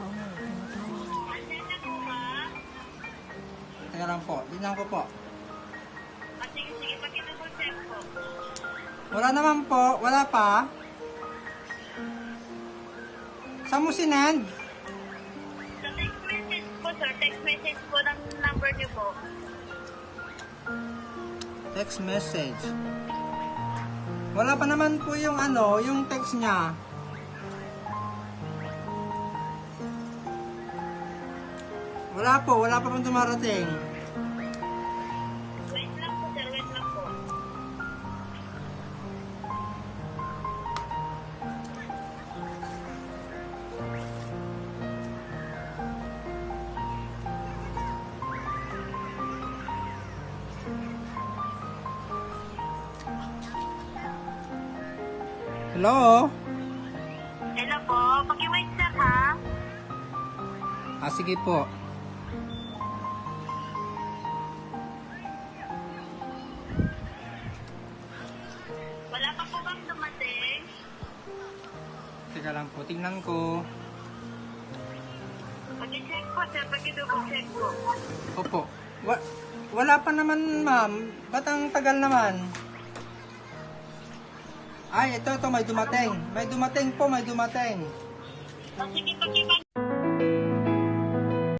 Andyan na ba? Teka lang po. Tingnan ko po. Ah, sige, sige. Check po. Wala naman po. Wala pa. Saan mo sinend? Sa text message po, sir. Text message po ng number niyo po. Text message. Wala pa naman po yung ano, yung text niya. Wala po, wala pa pong dumarating. Wait lang po, sir. Wait lang po. Hello? Hello po. Pag-wait sir, ha? Ah, sige po. Wala pa po bang dumating? Teka lang po, tingnan ko. Pag-check po, sir. Pag-double check po. Opo. Wa- wala pa naman, ma'am. Ba't ang tagal naman? Ay, ito, ito, may dumating. May dumating po, may dumating. O, sige, pag-wait